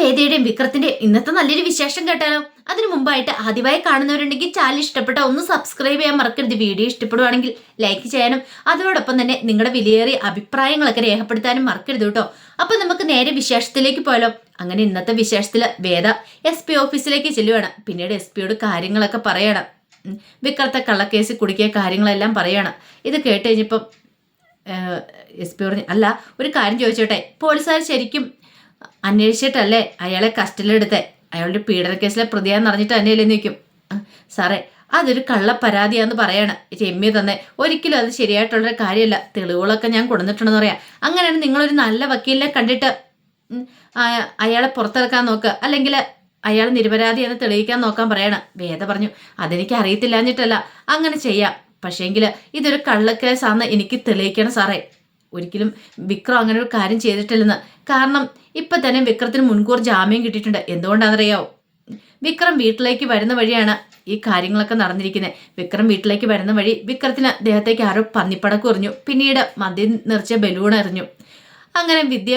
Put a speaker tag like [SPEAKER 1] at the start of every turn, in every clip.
[SPEAKER 1] വേദയുടെയും വിക്രത്തിന്റെ ഇന്നത്തെ നല്ലൊരു വിശേഷം കേട്ടാലോ? അതിനു മുമ്പായിട്ട് ആദ്യമായി കാണുന്നവരുണ്ടെങ്കിൽ ചാനൽ ഇഷ്ടപ്പെട്ട ഒന്ന് സബ്സ്ക്രൈബ് ചെയ്യാൻ മറക്കരുത്. വീഡിയോ ഇഷ്ടപ്പെടുവാണെങ്കിൽ ലൈക്ക് ചെയ്യാനും അതോടൊപ്പം തന്നെ നിങ്ങളുടെ വിലയേറിയ അഭിപ്രായങ്ങളൊക്കെ രേഖപ്പെടുത്താനും മറക്കരുത് കേട്ടോ. അപ്പൊ നമുക്ക് നേരെ വിശേഷത്തിലേക്ക് പോയാലോ? അങ്ങനെ ഇന്നത്തെ വിശേഷത്തിൽ വേദ എസ് പി ഓഫീസിലേക്ക് ചെല്ലുവാണ്. പിന്നീട് എസ് പിയോട് കാര്യങ്ങളൊക്കെ പറയണം. വിക്രത്തെ കള്ളക്കേസിൽ കുടുക്കിയ കാര്യങ്ങളെല്ലാം പറയണം. ഇത് കേട്ട് കഴിഞ്ഞപ്പം എസ് പി പറഞ്ഞു അല്ല ഒരു കാര്യം ചോദിച്ചോട്ടെ? പോലീസുകാർ ശരിക്കും അന്വേഷിച്ചിട്ടല്ലേ? അയാളെ കസ്റ്റഡിയിലെടുത്തേ. അയാളുടെ പീഡന കേസിലെ പ്രതിയാന്ന് അറിഞ്ഞിട്ട് തന്നെയല്ലേ നിൽക്കും. സാറേ അതൊരു കള്ള പരാതിയാന്ന് പറയാണ് രമ്യ തന്നെ ഒരിക്കലും അത് ശരിയായിട്ടുള്ളൊരു കാര്യമല്ല. തെളിവുകളൊക്കെ ഞാൻ കൊടുത്തിട്ടുണ്ടെന്ന് പറയാം. അങ്ങനെയാണ് നിങ്ങളൊരു നല്ല വക്കീലിനെ കണ്ടിട്ട് അയാളെ പുറത്തിറക്കാൻ നോക്കുക. അല്ലെങ്കിൽ അയാൾ നിരപരാധിയെന്ന് തെളിയിക്കാൻ നോക്കാൻ പറയണം. വേദ പറഞ്ഞു അതെനിക്ക് അറിയത്തില്ലാഞ്ഞിട്ടല്ല. അങ്ങനെ ചെയ്യാം. പക്ഷേങ്കിൽ ഇതൊരു കള്ളക്കേസാന്ന് എനിക്ക് തെളിയിക്കണം സാറേ. ഒരിക്കലും വിക്രം അങ്ങനെ ഒരു കാര്യം ചെയ്തിട്ടില്ലെന്ന്. കാരണം ഇപ്പൊ തന്നെ വിക്രത്തിന് മുൻകൂർ ജാമ്യം കിട്ടിയിട്ടുണ്ട്. എന്തുകൊണ്ടാണെന്നറിയാവോ? വിക്രം വീട്ടിലേക്ക് വരുന്ന വഴിയാണ് ഈ കാര്യങ്ങളൊക്കെ നടന്നിരിക്കുന്നത്. വിക്രം വീട്ടിലേക്ക് വരുന്ന വഴി വിക്രത്തിന് ദേഹത്തേക്ക് ആരോ പന്നിപ്പടക്കം എറിഞ്ഞു. പിന്നീട് മദ്യം നിറച്ച ബലൂൺ എറിഞ്ഞു. അങ്ങനെ വിദ്യ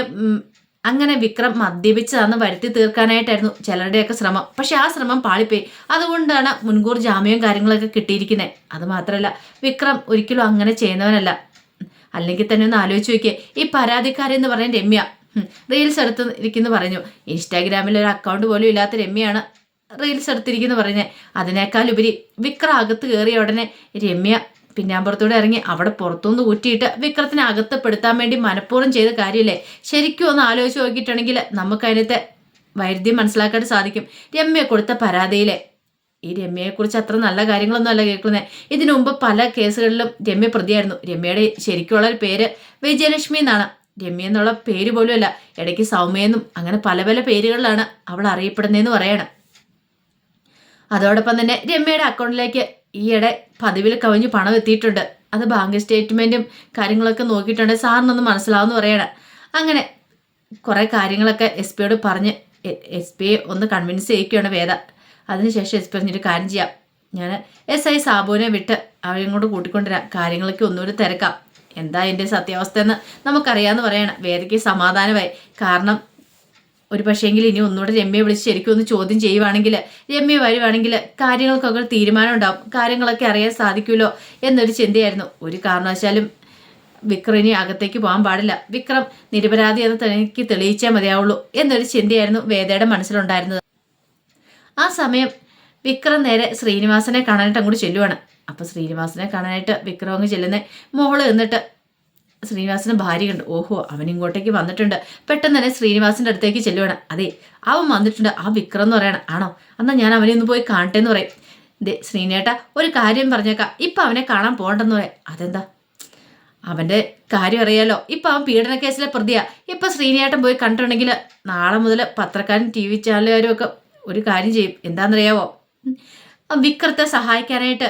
[SPEAKER 1] അങ്ങനെ വിക്രം മദ്യപിച്ചതാന്ന് വരുത്തി തീർക്കാനായിട്ടായിരുന്നു ചിലരുടെയൊക്കെ ശ്രമം. പക്ഷെ ആ ശ്രമം പാളിപ്പോയി. അതുകൊണ്ടാണ് മുൻകൂർ ജാമ്യവും കാര്യങ്ങളൊക്കെ കിട്ടിയിരിക്കുന്നത്. അത് മാത്രമല്ല വിക്രം ഒരിക്കലും അങ്ങനെ ചെയ്യുന്നവനല്ല. അല്ലെങ്കിൽ തന്നെ ഒന്ന് ആലോചിച്ച് നോക്കിയേ. ഈ പരാതിക്കാരെന്ന് പറയുന്ന രമ്യ റീൽസ് എടുത്ത് ഇരിക്കുന്നു പറഞ്ഞു. ഇൻസ്റ്റാഗ്രാമിൽ ഒരു അക്കൗണ്ട് പോലും ഇല്ലാത്ത രമ്യയാണ് റീൽസ് എടുത്തിരിക്കുന്നു പറഞ്ഞത് അതിനേക്കാൾ ഉപരി വിക്രം അകത്ത് കയറിയ ഉടനെ രമ്യ പിന്നാമ്പുറത്തൂടെ ഇറങ്ങി അവിടെ പുറത്തുനിന്ന് ഊറ്റിയിട്ട് വിക്രത്തിനെ അകത്തപ്പെടുത്താൻ വേണ്ടി മനഃപൂർവം ചെയ്ത കാര്യമില്ലേ? ശരിക്കും ഒന്ന് ആലോചിച്ച് നോക്കിയിട്ടുണ്ടെങ്കിൽ നമുക്കതിനത്തെ വൈരുദ്ധ്യം മനസ്സിലാക്കാൻ സാധിക്കും. രമ്യ കൊടുത്ത പരാതിയിലെ ഈ രമ്യയെക്കുറിച്ച് അത്ര നല്ല കാര്യങ്ങളൊന്നും അല്ല കേൾക്കുന്നത് ഇതിനു മുമ്പ് പല കേസുകളിലും രമ്യ പ്രതിയായിരുന്നു. രമ്യയുടെ ശരിക്കുള്ള പേര് വിജയലക്ഷ്മി എന്നാണ്. രമ്യ എന്നുള്ള പേര് പോലും അല്ല. ഇടയ്ക്ക് സൗമ്യെന്നും അങ്ങനെ പല പല പേരുകളിലാണ് അവൾ അറിയപ്പെടുന്നതെന്ന് പറയണം. അതോടൊപ്പം തന്നെ രമ്യയുടെ അക്കൗണ്ടിലേക്ക് ഈയിടെ പതിവിൽ കവിഞ്ഞ് പണം എത്തിയിട്ടുണ്ട്. അത് ബാങ്ക് സ്റ്റേറ്റ്മെന്റും കാര്യങ്ങളൊക്കെ നോക്കിയിട്ടുണ്ട്. സാറിനൊന്ന് മനസ്സിലാവുമെന്ന് പറയണം. അങ്ങനെ കുറേ കാര്യങ്ങളൊക്കെ എസ് പിയോട് പറഞ്ഞ് എസ് പിയെ ഒന്ന് കൺവിൻസ് ചെയ്യിക്കുകയാണ് വേദ. അതിനുശേഷം എസ് പറഞ്ഞൊരു കാര്യം ചെയ്യാം. ഞാൻ എസ് ഐ സാബുവിനെ വിട്ട് അവരെയും കൊണ്ട് കൂട്ടിക്കൊണ്ടുവരാം. കാര്യങ്ങളൊക്കെ ഒന്നുകൂടി തിരക്കാം. എന്താ എന്റെ സത്യാവസ്ഥ എന്ന് നമുക്കറിയാമെന്ന് പറയണം. വേദയ്ക്ക് സമാധാനമായി. കാരണം ഒരു പക്ഷേങ്കിൽ ഇനി ഒന്നുകൂടെ രമ്യയെ വിളിച്ച് ശരിക്കും ഒന്ന് ചോദ്യം ചെയ്യുവാണെങ്കിൽ രമ്യ വരുവാണെങ്കിൽ കാര്യങ്ങൾക്കൊക്കെ തീരുമാനം ഉണ്ടാവും കാര്യങ്ങളൊക്കെ അറിയാൻ സാധിക്കുമല്ലോ എന്നൊരു ചിന്തയായിരുന്നു. ഒരു കാരണവശാലും വിക്രം ഇനി അകത്തേക്ക് പോകാൻ പാടില്ല. വിക്രം നിരപരാധി എന്ന് തനിക്ക് തെളിയിച്ചേ മതിയാവുള്ളൂ എന്നൊരു ചിന്തയായിരുന്നു വേദയുടെ മനസ്സിലുണ്ടായിരുന്നത്. ആ സമയം വിക്രം നേരെ ശ്രീനിവാസനെ കാണാനായിട്ട് അങ്ങോട്ട് ചെല്ലുവാണ്. അപ്പോൾ ശ്രീനിവാസനെ കാണാനായിട്ട് വിക്രം അങ്ങ് ചെല്ലുന്ന മോൾ എന്നിട്ട് ശ്രീനിവാസന് ഭാര്യ കണ്ടു ഓഹോ അവൻ ഇങ്ങോട്ടേക്ക് വന്നിട്ടുണ്ട്. പെട്ടെന്ന് തന്നെ ശ്രീനിവാസിന്റെ അടുത്തേക്ക് ചെല്ലുവാണ്. അതെ അവൻ വന്നിട്ടുണ്ട്. ആ വിക്രം എന്ന് പറയണം. ആണോ? എന്നാൽ ഞാൻ അവനെ ഒന്ന് പോയി കാണട്ടെ എന്ന് പറയും. ദേ ശ്രീനേട്ട ഒരു കാര്യം പറഞ്ഞേക്കാം. ഇപ്പം അവനെ കാണാൻ പോകണ്ടെന്ന് പറയാം. അതെന്താ? അവന്റെ കാര്യം അറിയാലോ. ഇപ്പം അവൻ പീഡന കേസിലെ പ്രതിയാ. ഇപ്പം ശ്രീനിയേട്ടൻ പോയി കണ്ടിട്ടുണ്ടെങ്കിൽ നാളെ മുതൽ പത്രക്കാരും ടി വി ചാനലുകാരും ഒക്കെ ഒരു കാര്യം ചെയ്യും. എന്താണെന്നറിയാവോ? വിക്രത്തെ സഹായിക്കാനായിട്ട്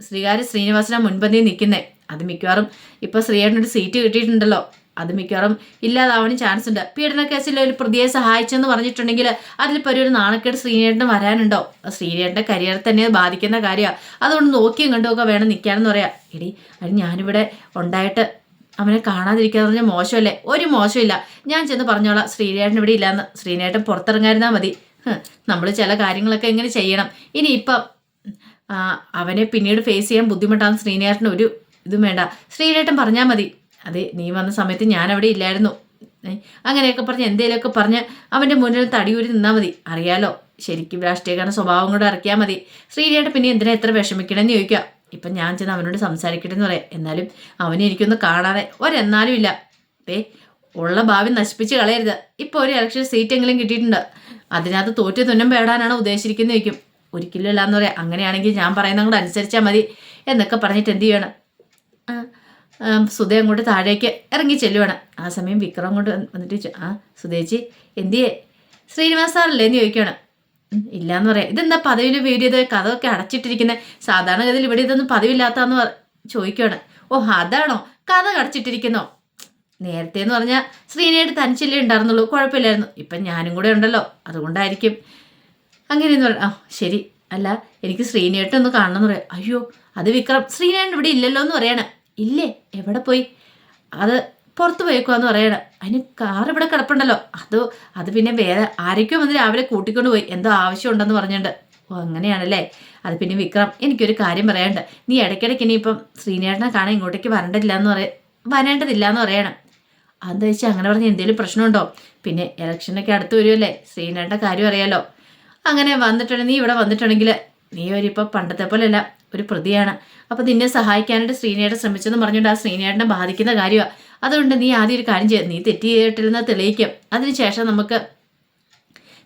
[SPEAKER 1] ശ്രീകാര്യ ശ്രീനിവാസന മുൻപന്തി നിൽക്കുന്നേ. അത് മിക്കവാറും ഇപ്പോൾ ശ്രീയേട്ടനൊരു സീറ്റ് കിട്ടിയിട്ടുണ്ടല്ലോ. അത് മിക്കവാറും ഇല്ലാതാവാനും ചാൻസ് ഉണ്ട്. പീഡന കേസിൽ ഒരു പ്രതിയെ സഹായിച്ചെന്ന് പറഞ്ഞിട്ടുണ്ടെങ്കിൽ അതിലിപ്പോൾ ഒരു നാണക്കേട് ശ്രീനേട്ടന് വരാനുണ്ടോ? ശ്രീനേട്ടന്റെ കരിയർ തന്നെ ബാധിക്കുന്ന കാര്യമാണ് അതുകൊണ്ട് നോക്കിയും കണ്ടുമൊക്കെ വേണം നിൽക്കാനെന്ന് പറയാം. എടി അത് ഞാനിവിടെ ഉണ്ടായിട്ട് അവനെ കാണാതിരിക്കാന്ന് പറഞ്ഞാൽ മോശമല്ലേ? ഒരു മോശമില്ല. ഞാൻ ചെന്ന് പറഞ്ഞോളാം. ശ്രീനേട്ടൻ ഇവിടെ ഇല്ലയെന്ന് ശ്രീനേട്ടൻ പുറത്തിറങ്ങാതിരുന്നാൽ മതി. നമ്മൾ ചില കാര്യങ്ങളൊക്കെ എങ്ങനെ ചെയ്യണം. ഇനി ഇപ്പം അവനെ പിന്നീട് ഫേസ് ചെയ്യാൻ ബുദ്ധിമുട്ടാണ് ശ്രീനേട്ടന് ഒരു ഇതും വേണ്ട. ശ്രീനേട്ടൻ പറഞ്ഞാൽ മതി. അതെ നീ വന്ന സമയത്ത് ഞാൻ അവിടെ ഇല്ലായിരുന്നു. അങ്ങനെയൊക്കെ പറഞ്ഞ് എന്തേലൊക്കെ പറഞ്ഞ് അവന്റെ മുന്നിൽ തടിയൂരി നിന്നാൽ മതി. അറിയാലോ ശരിക്കും രാഷ്ട്രീയക്കാരൻ സ്വഭാവം കൂടെ ഇറക്കിയാൽ മതി. ശ്രീനേട്ടൻ പിന്നെ എന്തിനാ എത്ര വിഷമിക്കണമെന്ന് ചോദിക്കുക. ഇപ്പം ഞാൻ ചെന്ന് അവനോട് സംസാരിക്കട്ടെ എന്ന് പറയാം. എന്നാലും അവനെ എനിക്കൊന്ന് കാണാതെ ഒരെന്നാലും ഇല്ല. ഏ ഉള്ള ഭാവി നശിപ്പിച്ച് കളയരുത്. ഇപ്പോൾ ഒരു ഇലക്ഷൻ സീറ്റെങ്കിലും കിട്ടിയിട്ടുണ്ട്. അതിനകത്ത് തോറ്റു തുന്നം പേടാനാണ് ഉദ്ദേശിച്ചിരിക്കുന്നത് വയ്ക്കും ഒരിക്കലും എന്ന് പറയാം അങ്ങനെയാണെങ്കിൽ ഞാൻ പറയുന്ന കൂടെ അനുസരിച്ചാൽ മതി എന്നൊക്കെ പറഞ്ഞിട്ട് എന്ത് ചെയ്യണം? സുധ അങ്ങോട്ട് താഴേക്ക് ഇറങ്ങി ചെല്ലുവാണ്. ആ സമയം വിക്രം അങ്ങോട്ട് വന്നിട്ട് ആ സുധേച്ചി എന്തിയേ? ശ്രീനിവാസ് സാറല്ലേ? എന്ന് ചോദിക്കുകയാണ് ഇല്ലയെന്ന് പറയാം ഇതെന്താ പദവിയിൽ വീടിയത്? കഥയൊക്കെ അടച്ചിട്ടിരിക്കുന്നത് സാധാരണഗതിയിൽ ഇവിടെ ഇതൊന്നും പതിവില്ലാത്തതെന്ന് ചോദിക്കുകയാണ് ഓ അതാണോ? കഥ അടച്ചിട്ടിരിക്കുന്നോ? നേരത്തെ എന്ന് പറഞ്ഞാൽ ശ്രീനയുടെ തനിച്ചല്ലേ ഉണ്ടായിരുന്നുള്ളൂ. കുഴപ്പമില്ലായിരുന്നു. ഇപ്പം ഞാനും കൂടെ ഉണ്ടല്ലോ. അതുകൊണ്ടായിരിക്കും. അങ്ങനെയെന്ന് പറയാം ആ ശരി. അല്ല എനിക്ക് ശ്രീനേട്ടൻ ഒന്ന് കാണണം എന്ന് പറയാം. അയ്യോ അത് വിക്രം. ശ്രീനേട്ടൻ ഇവിടെ ഇല്ലല്ലോ എന്ന് പറയണം. ഇല്ലേ? എവിടെ പോയി? അത് പുറത്ത് പോയേക്കുവാന്ന് പറയണം. അതിന് കാർ ഇവിടെ കിടപ്പുണ്ടല്ലോ. അത് അത് പിന്നെ വേറെ ആരൊക്കെയോ വന്ന് രാവിലെ കൂട്ടിക്കൊണ്ട് പോയി. എന്തോ ആവശ്യമുണ്ടെന്ന് പറഞ്ഞിട്ടുണ്ട്. ഓ അങ്ങനെയാണല്ലേ? അത് പിന്നെ വിക്രം എനിക്കൊരു കാര്യം പറയാനുണ്ട്. നീ ഇടയ്ക്കിടയ്ക്ക് ഇനിയിപ്പം ശ്രീനേട്ടനെ കാണാൻ ഇങ്ങോട്ടേക്ക് വരണ്ടില്ല എന്ന് പറയ വരേണ്ടതില്ല എന്ന് പറയണം. അതെന്താ വെച്ചാൽ അങ്ങനെ പറഞ്ഞ് എന്തെങ്കിലും പ്രശ്നമുണ്ടോ? പിന്നെ ഇലക്ഷനൊക്കെ അടുത്ത് വരുമല്ലേ ശ്രീനേട്ട കാര്യം അറിയാലോ. അങ്ങനെ വന്നിട്ടുണ്ടെങ്കിൽ നീ ഇവിടെ വന്നിട്ടുണ്ടെങ്കിൽ നീ ഒരിപ്പോൾ പണ്ടത്തെ പോലെയല്ല ഒരു പ്രതിയാണ്. അപ്പോൾ നിന്നെ സഹായിക്കാനായിട്ട് ശ്രീനേട്ടൻ ശ്രമിച്ചെന്ന് പറഞ്ഞുകൊണ്ട് ആ ശ്രീനേട്ടനെ ബാധിക്കുന്ന കാര്യമാണ് അതുകൊണ്ട് നീ ആദ്യം ഒരു കാര്യം ചെയ്യുക നീ തെറ്റ് ചെയ്തിട്ടില്ലെന്ന് തെളിയിക്കും അതിനുശേഷം നമുക്ക്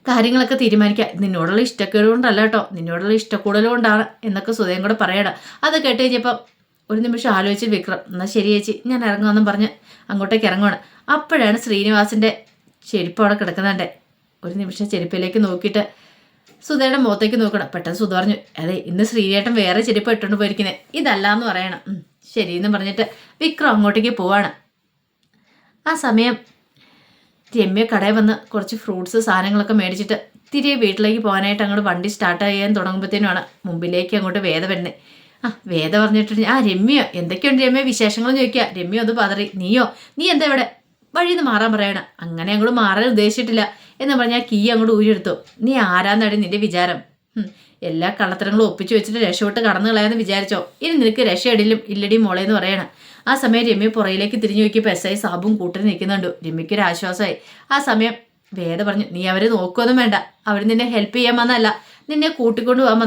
[SPEAKER 1] കാര്യങ്ങളൊക്കെ തീരുമാനിക്കാം. നിന്നോടുള്ള ഇഷ്ടക്കേട് കൊണ്ടല്ല കേട്ടോ. നിന്നോടുള്ള ഇഷ്ടക്കൂടൽ കൊണ്ടാണ് എന്നൊക്കെ സുധയും കൂടെ പറയണം. അത് കേട്ട് കഴിഞ്ഞപ്പം ഒരു നിമിഷം ആലോചിച്ച് വിക്രം എന്നാൽ ശരി ചേച്ചി ഞാൻ ഇറങ്ങുമെന്നും പറഞ്ഞ് അങ്ങോട്ടേക്ക് ഇറങ്ങുവാണ്. അപ്പോഴാണ് ശ്രീനിവാസിന്റെ ചെരുപ്പ് അവിടെ കിടക്കുന്നുണ്ട്. ഒരു നിമിഷം ചെരുപ്പിലേക്ക് നോക്കിയിട്ട് സുധയുടെ മുഖത്തേക്ക് നോക്കണം. പെട്ടെന്ന് സുധ പറഞ്ഞു അതെ ഇന്ന് ശ്രീയേട്ടൻ വേറെ ചെരുപ്പ് ഇട്ടുകൊണ്ട് പോയിരിക്കുന്നത് ഇതല്ല എന്ന് പറയണം. ശരി എന്ന് പറഞ്ഞിട്ട് വിക്രം അങ്ങോട്ടേക്ക് പോവാണ്. ആ സമയം രമ്യ കടയിൽ വന്ന് കുറച്ച് ഫ്രൂട്ട്സ് സാധനങ്ങളൊക്കെ മേടിച്ചിട്ട് തിരികെ വീട്ടിലേക്ക് പോകാനായിട്ട് അങ്ങോട്ട് വണ്ടി സ്റ്റാർട്ട് ചെയ്യാൻ തുടങ്ങുമ്പോഴത്തേനുമാണ് മുമ്പിലേക്ക് അങ്ങോട്ട് വേദ വരുന്നത് ആ വേദ പറഞ്ഞിട്ടുണ്ട്. ആ രമ്യ എന്തൊക്കെയുണ്ട് രമ്യ വിശേഷങ്ങൾ ചോദിക്കുക. രമ്യ അത് പതറി. നീയോ? നീ എന്താ ഇവിടെ? വഴി നിന്ന് മാറാൻ പറയണം. അങ്ങനെ അങ്ങോട്ട് മാറാൻ ഉദ്ദേശിച്ചിട്ടില്ല എന്ന് പറഞ്ഞാൽ കീ അങ്ങോട്ട് ഊരിയെടുത്തു. നീ ആരാന്നാണ് നിന്റെ വിചാരം? എല്ലാ കള്ളത്തരങ്ങളും ഒപ്പിച്ചു വെച്ചിട്ട് രക്ഷപ്പെട്ട് കടന്നു കളയാന്ന് വിചാരിച്ചോ? ഇനി നിനക്ക് രക്ഷയിടിലും ഇല്ലടി മോളെ എന്ന് പറയണം. ആ സമയം രമ്യ പുറയിലേക്ക് തിരിഞ്ഞു നോക്കിയപ്പോൾ എസ് ഐ സാബും കൂട്ടിന് നിൽക്കുന്നുണ്ട്. രമ്യക്കൊരു ആശ്വാസമായി. ആ സമയം വേദ പറഞ്ഞു നീ അവരെ നോക്കുമൊന്നും വേണ്ട. അവർ നിന്നെ ഹെൽപ്പ് ചെയ്യാൻ വന്നല്ല നിന്നെ കൂട്ടിക്കൊണ്ടു പോകാൻ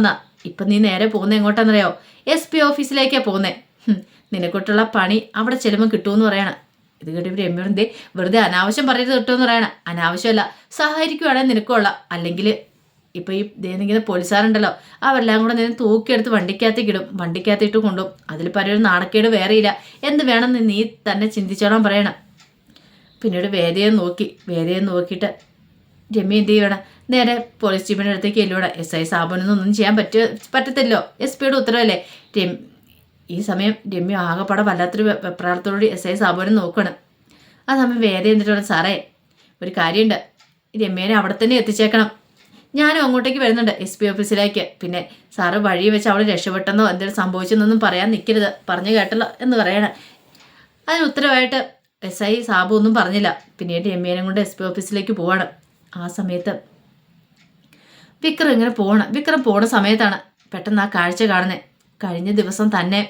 [SPEAKER 1] ഇപ്പം നീ നേരെ പോകുന്ന എങ്ങോട്ടാണെന്നറിയോ എസ് പി ഓഫീസിലേക്കാണ് പോകുന്നത് നിനക്കൊട്ടുള്ള പണി അവിടെ ചെല്ലുമ്പോൾ കിട്ടുമെന്ന് പറയണം. ഇത് കേട്ടപ്പോൾ ദേ വെറുതെ അനാവശ്യം പറയരുത് കിട്ടുമെന്ന് പറയണം. അനാവശ്യമല്ല സഹായിക്കുവാണെങ്കിൽ നിനക്കുള്ള. അല്ലെങ്കിൽ ഇപ്പോൾ ഈ നിൽക്കുന്ന പോലീസുകാരുണ്ടല്ലോ അവരെല്ലാം കൂടെ നിന്ന് തൂക്കിയെടുത്ത് വണ്ടിക്കകത്തേക്ക് ഇടും. വണ്ടിക്കകത്തിട്ട് കൊണ്ടും അതിൽ പരൊരു നാണക്കേട് വേറെയില്ല. എന്ത് വേണമെന്ന് നീ തന്നെ ചിന്തിച്ചോളാൻ പറയണം. പിന്നീട് വേദയെ നോക്കി. വേദയെ നോക്കിയിട്ട് രമ്യ എന്ത് ചെയ്യണം നേരെ പോലീസ് സ്റ്റേഷന്റെ അടുത്തേക്ക് എല്ലോടെ എസ് ഐ സാബുനൊന്നും ചെയ്യാൻ പറ്റ പറ്റത്തില്ലോ എസ് പിയുടെ ഉത്തരവല്ലേ? രം ഈ സമയം രമ്യ ആകെപ്പാടെ വല്ലാത്തൊരു വെപ്രാളത്തോടുകൂടി എസ് ഐ സാബുനെ നോക്കണം. ആ സമയം വേദ എന്നിട്ട് സാറേ? ഒരു കാര്യമുണ്ട്. രമ്യേനെ അവിടെ തന്നെ എത്തിച്ചേക്കണം. ഞാനും അങ്ങോട്ടേക്ക് വരുന്നുണ്ട് എസ് പി ഓഫീസിലേക്ക് പിന്നെ സാറ് വഴി വെച്ച് അവൾ രക്ഷപ്പെട്ടെന്നോ എന്തെങ്കിലും സംഭവിച്ചെന്നൊന്നും പറയാൻ നിൽക്കരുത് പറഞ്ഞു കേട്ടല്ലോ എന്ന് പറയണം. അതിന് ഉത്തരവായിട്ട് എസ് ഐ സാബു ഒന്നും പറഞ്ഞില്ല. പിന്നീട് എമ്മേനെ കൊണ്ട് എസ് പി ഓഫീസിലേക്ക് പോവാണ്. ആ സമയത്ത് വിക്രം ഇങ്ങനെ പോണ. വിക്രം പോണ സമയത്താണ് പെട്ടെന്ന് ആ കാഴ്ച കാണുന്നത് കഴിഞ്ഞ ദിവസം തന്നെ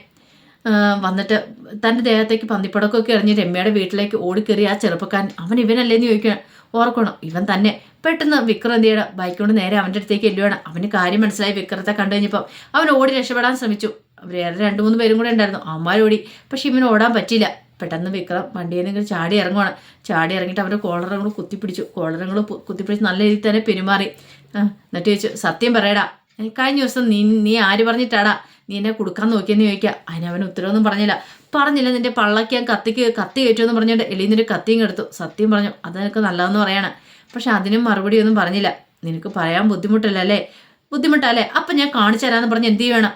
[SPEAKER 1] വന്നിട്ട് തന്റെ ദേഹത്തേക്ക് പന്തിപ്പടക്കമൊക്കെ എറിഞ്ഞ് രമ്യയുടെ വീട്ടിലേക്ക് ഓടിക്കേറി ആ ചെറുപ്പക്കാരൻ അവൻ ഇവനല്ലേന്ന് ചോദിക്കണം ഓർക്കണം ഇവൻ തന്നെ. പെട്ടെന്ന് വിക്രം എന്ത് ചെയ്യണം? ബൈക്ക് കൊണ്ട് നേരെ അവന്റെ അടുത്തേക്ക് എല്ലുവാണ് അവന് കാര്യം മനസ്സിലായി വിക്രത്തെ കണ്ടു കഴിഞ്ഞപ്പം അവൻ ഓടി രക്ഷപ്പെടാൻ ശ്രമിച്ചു. വേറെ രണ്ട് മൂന്ന് പേരും കൂടെ ഉണ്ടായിരുന്നു. അമ്മമാരോടി പക്ഷെ ഇവന് ഓടാൻ പറ്റിയില്ല. പെട്ടെന്ന് വിക്രം വണ്ടിയിൽ നിന്ന് ചാടി ഇറങ്ങുവാണ്. ചാടി ഇറങ്ങിയിട്ട് അവരുടെ കോളറങ്ങൾ കുത്തിപ്പിടിച്ചു. കോളറങ്ങൾ കുത്തിപ്പിടിച്ച് നല്ല രീതിയിൽ തന്നെ പെരുമാറി. എന്നിട്ട് ചോദിച്ചു സത്യം പറയടാ കഴിഞ്ഞ ദിവസം നീ നീ ആര് പറഞ്ഞിട്ടാടാ നീ എന്നെ കൊടുക്കാൻ നോക്കിയെന്ന് ചോദിക്കുക അതിന് അവൻ ഉത്തരവൊന്നും പറഞ്ഞില്ല. പറഞ്ഞില്ല നിന്റെ പള്ളക്ക് ഞാൻ കത്തിക്ക് കത്തി കയറ്റുമെന്ന് പറഞ്ഞിട്ട് എളീന്നിന്റെ കത്തിയും എടുത്തു. സത്യം പറഞ്ഞു അത് നിനക്ക് നല്ലതെന്ന് പറയാണ്. പക്ഷെ അതിനും മറുപടി ഒന്നും പറഞ്ഞില്ല. നിനക്ക് പറയാൻ ബുദ്ധിമുട്ടില്ല അല്ലേ? ബുദ്ധിമുട്ടല്ലേ? അപ്പം ഞാൻ കാണിച്ചു തരാമെന്ന് പറഞ്ഞ് എന്ത് ചെയ്യണം?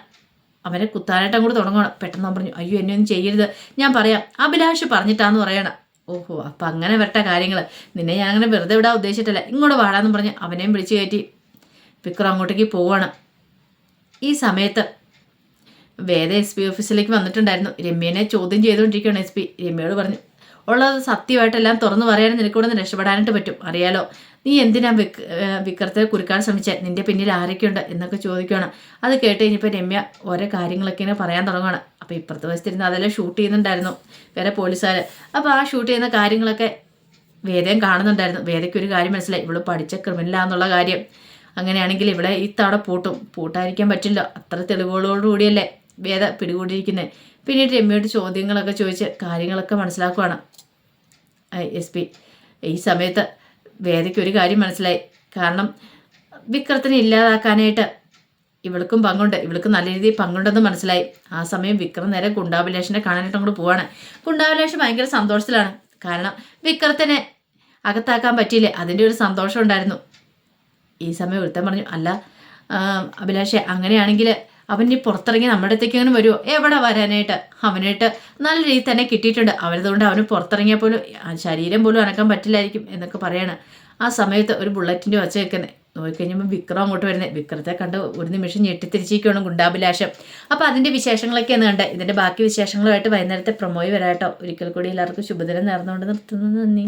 [SPEAKER 1] അവനെ കുത്താനായിട്ട് അങ്ങോട്ട് തുടങ്ങണം പെട്ടെന്ന് പറഞ്ഞു അയ്യോ എന്നെ ഒന്നും ചെയ്യരുത്. ഞാൻ പറയാം. അഭിലാഷ് പറഞ്ഞിട്ടാന്ന് പറയണം. ഓഹോ അപ്പം അങ്ങനെ വരട്ടെ കാര്യങ്ങൾ നിന്നെ ഞാൻ അങ്ങനെ വെറുതെ വിടാൻ ഉദ്ദേശിച്ചിട്ടില്ല. ഇങ്ങോട്ട് വാടാന്ന് പറഞ്ഞ് അവനെയും വിളിച്ചു കയറ്റി. വിക്രം അങ്ങോട്ടേക്ക് പോവാണ്. ഈ സമയത്ത് വേദ എസ് പി ഓഫീസിലേക്ക് വന്നിട്ടുണ്ടായിരുന്നു. രമ്യനെ ചോദ്യം ചെയ്തുകൊണ്ടിരിക്കുകയാണ് എസ് പി രമ്യയോട് പറഞ്ഞു ഉള്ളത് സത്യമായിട്ടെല്ലാം തുറന്നു പറയാനും നിനക്കൂടെ രക്ഷപ്പെടാനായിട്ട് പറ്റും. അറിയാലോ നീ എന്തിനാ വിക് വിക്രത്തെ കുരുക്കാൻ ശ്രമിച്ചാൽ നിന്റെ പിന്നിൽ ആരൊക്കെയുണ്ട്? എന്നൊക്കെ ചോദിക്കുകയാണ്. അത് കേട്ട് കഴിഞ്ഞപ്പോൾ രമ്യ ഓരോ കാര്യങ്ങളൊക്കെ ഇങ്ങനെ പറയാൻ തുടങ്ങുകയാണ് അപ്പോൾ ഇപ്പുറത്ത് വശത്തിരുന്ന് അതെല്ലാം ഷൂട്ട് ചെയ്യുന്നുണ്ടായിരുന്നു വേറെ പോലീസുകാർ അപ്പോൾ ആ ഷൂട്ട് ചെയ്യുന്ന കാര്യങ്ങളൊക്കെ വേദയും കാണുന്നുണ്ടായിരുന്നു. വേദയ്ക്ക് ഒരു കാര്യം മനസ്സിലായി. ഇവൾ പഠിച്ച ക്രിമിനലാന്നുള്ള കാര്യം. അങ്ങനെയാണെങ്കിൽ ഇവിടെ തട പൂട്ടും. പൂട്ടായിരിക്കാൻ പറ്റില്ല. അത്ര തെളിവുകളോടുകൂടിയല്ലേ വേദ പിടികൂടിയിരിക്കുന്നത് പിന്നീട് രമ്യയോട് ചോദ്യങ്ങളൊക്കെ ചോദിച്ച് കാര്യങ്ങളൊക്കെ മനസ്സിലാക്കുവാണ്. S P. ഈ സമയത്ത് വേദയ്ക്ക് ഒരു കാര്യം മനസ്സിലായി. കാരണം വിക്രത്തിനെ ഇല്ലാതാക്കാനായിട്ട് ഇവൾക്കും പങ്കുണ്ട്. ഇവൾക്ക് നല്ല രീതിയിൽ പങ്കുണ്ടെന്ന് മനസ്സിലായി. ആ സമയം വിക്രം നേരെ കുണ്ടാഭിലേഷനെ കാണാനായിട്ട് അങ്ങോട്ട് പോവാണ്. ഗുണ്ടാഭിലേഷൻ ഭയങ്കര സന്തോഷത്തിലാണ്. കാരണം വിക്രത്തിനെ അകത്താക്കാൻ പറ്റിയില്ലേ? അതിന്റെ ഒരു സന്തോഷം ഉണ്ടായിരുന്നു. ഈ സമയം ഒരുത്തൻ പറഞ്ഞു അല്ല അഭിലാഷെ അങ്ങനെയാണെങ്കിൽ അവൻ ഇനി പുറത്തിറങ്ങി നമ്മുടെ അടുത്തേക്ക് അങ്ങനെ വരുമോ എവിടെ വരാനായിട്ട്? അവനായിട്ട് നല്ല രീതിയിൽ തന്നെ കിട്ടിയിട്ടുണ്ട്. അവരതുകൊണ്ട് അവന് പുറത്തിറങ്ങിയാൽ പോലും ശരീരം പോലും അനക്കാൻ പറ്റില്ലായിരിക്കും എന്നൊക്കെ പറയാണ്. ആ സമയത്ത് ഒരു ബുള്ളറ്റിന്റെ വച്ച് വെക്കുന്നത് നോക്കിക്കഴിഞ്ഞപ്പോൾ വിക്രം അങ്ങോട്ട് വരുന്നത് വിക്രത്തെ കണ്ട് ഒരു നിമിഷം ഞെട്ടിത്തിരിച്ചിരിക്കുകയാണ് ഗുണ്ടാഭിലാഷം അപ്പോൾ അതിന്റെ വിശേഷങ്ങളൊക്കെയാണ് കണ്ടത് ഇതിന്റെ ബാക്കി വിശേഷങ്ങളുമായിട്ട് വൈകുന്നേരത്തെ പ്രൊമോയി വരാട്ടോ ഒരിക്കൽ കൂടി എല്ലാവർക്കും ശുഭദിനം നേർന്നുകൊണ്ട് നിർത്തുന്നു. നന്ദി.